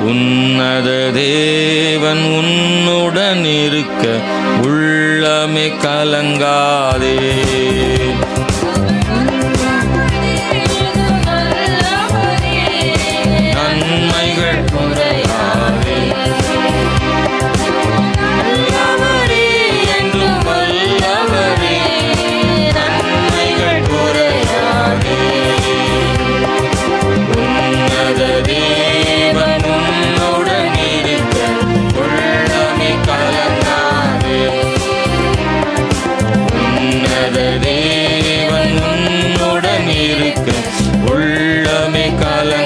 உன்னத தேவன் உன்னுடன் இருக்க உள்ளமே கலங்காதே. நன்மைகள். உள்ளமே கலங்க